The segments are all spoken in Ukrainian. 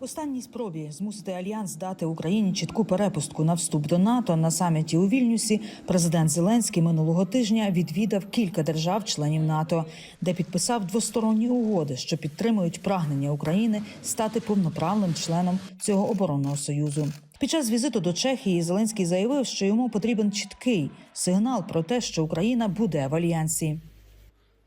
Останній спробі змусити альянс дати Україні чітку перепустку на вступ до НАТО на саміті у Вільнюсі. Президент Зеленський минулого тижня відвідав кілька держав-членів НАТО, де підписав двосторонні угоди, що підтримують прагнення України стати повноправним членом цього оборонного союзу. Під час візиту до Чехії Зеленський заявив, що йому потрібен чіткий сигнал про те, що Україна буде в альянсі.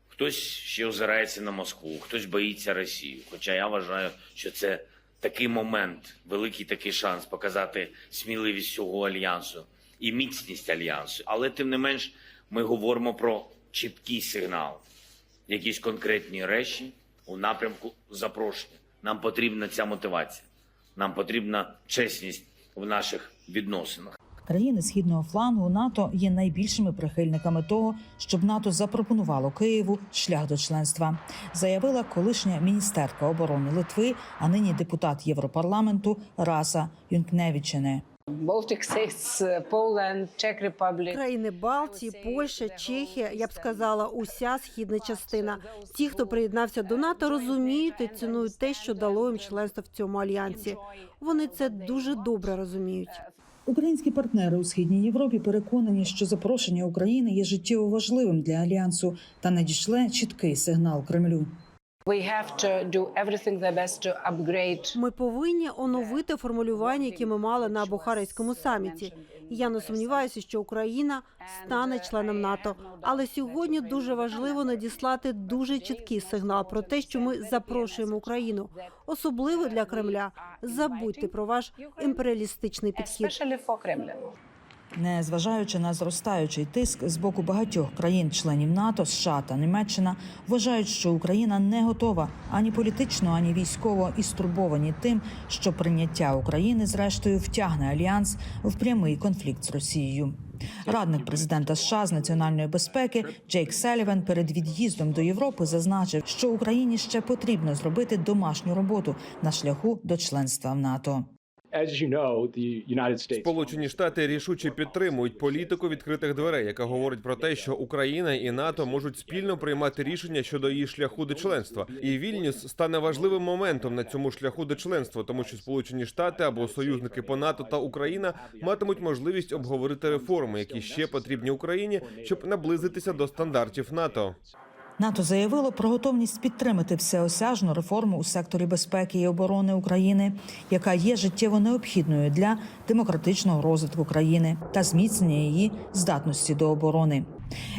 Хтось ще озирається на Москву, хтось боїться Росію. Хоча я вважаю, що це такий момент, великий такий шанс показати сміливість цього альянсу і міцність альянсу. Але тим не менш, ми говоримо про чіткий сигнал, якісь конкретні речі у напрямку запрошення. Нам потрібна ця мотивація, нам потрібна чесність в наших відносинах. Країни східного флангу НАТО є найбільшими прихильниками того, щоб НАТО запропонувало Києву шлях до членства, заявила колишня міністерка оборони Литви, а нині депутат Європарламенту Раса Republic. Країни Балтії, Польща, Чехія, я б сказала, уся східна частина. Ті, хто приєднався до НАТО, розуміють і цінують те, що дало їм членство в цьому альянсі. Вони це дуже добре розуміють. Українські партнери у східній Європі переконані, що запрошення України є життєво важливим для альянсу та надійшле чіткий сигнал Кремлю. Ми повинні оновити формулювання, які ми мали на Бухарестському саміті. І Я не сумніваюся, що Україна стане членом НАТО. Але сьогодні дуже важливо надіслати дуже чіткий сигнал про те, що ми запрошуємо Україну, особливо для Кремля. Забудьте про ваш імперіалістичний підхід. Незважаючи на зростаючий тиск з боку багатьох країн-членів НАТО, США та Німеччина вважають, що Україна не готова ані політично, ані військово і стурбовані тим, що прийняття України зрештою втягне альянс в прямий конфлікт з Росією. Радник президента США з національної безпеки Джейк Селіван перед від'їздом до Європи зазначив, що Україні ще потрібно зробити домашню роботу на шляху до членства в НАТО. Сполучені Штати рішуче підтримують політику відкритих дверей, яка говорить про те, що Україна і НАТО можуть спільно приймати рішення щодо її шляху до членства. І Вільнюс стане важливим моментом на цьому шляху до членства, тому що Сполучені Штати або союзники по НАТО та Україна матимуть можливість обговорити реформи, які ще потрібні Україні, щоб наблизитися до стандартів НАТО. НАТО заявило про готовність підтримати всеосяжну реформу у секторі безпеки і оборони України, яка є життєво необхідною для демократичного розвитку країни та зміцнення її здатності до оборони.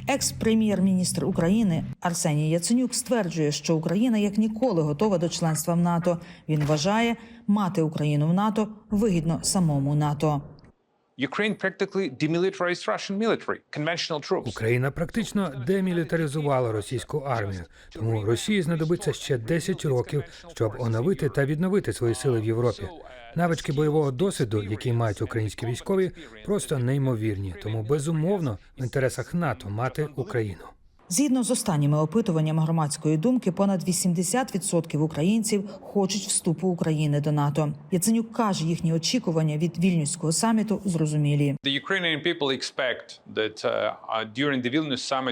Екс-прем'єр-міністр України Арсеній Яценюк стверджує, що Україна як ніколи готова до членства в НАТО. Він вважає, мати Україну в НАТО вигідно самому НАТО. Україна практично демілітаризувала російську армію, тому Росії знадобиться ще 10 років, щоб оновити та відновити свої сили в Європі. Навички бойового досвіду, які мають українські військові, просто неймовірні. Тому безумовно в інтересах НАТО мати Україну. Згідно з останніми опитуваннями громадської думки, понад 80% українців хочуть вступу України до НАТО. Яценюк каже, їхні очікування від вільнюського саміту зрозумілі. Uh,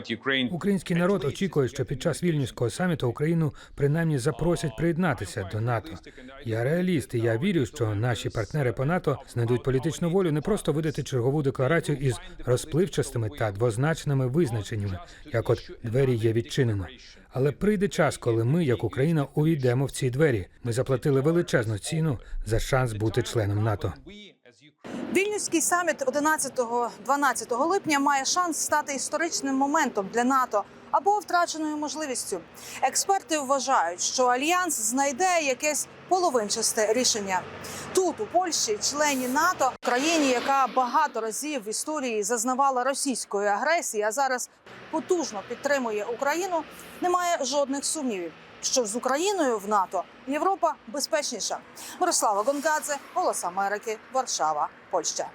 uh, Український народ очікує, що під час вільнюського саміту Україну принаймні запросять приєднатися до НАТО. Я реаліст, і я вірю, що наші партнери по НАТО знайдуть політичну волю не просто видати чергову декларацію із розпливчастими та двозначними визначеннями, як от двері є відчинено. Але прийде час, коли ми, як Україна, увійдемо в ці двері. Ми заплатили величезну ціну за шанс бути членом НАТО. Вільнюський саміт 11-12 липня має шанс стати історичним моментом для НАТО або втраченою можливістю. Експерти вважають, що альянс знайде якесь половинчасте рішення. Тут, у Польщі, члені НАТО, країні, яка багато разів в історії зазнавала російської агресії, а зараз потужно підтримує Україну, немає жодних сумнівів. Що з Україною в НАТО Європа безпечніша. Мирослава Гонгадзе, Голос Америки, Варшава, Польща.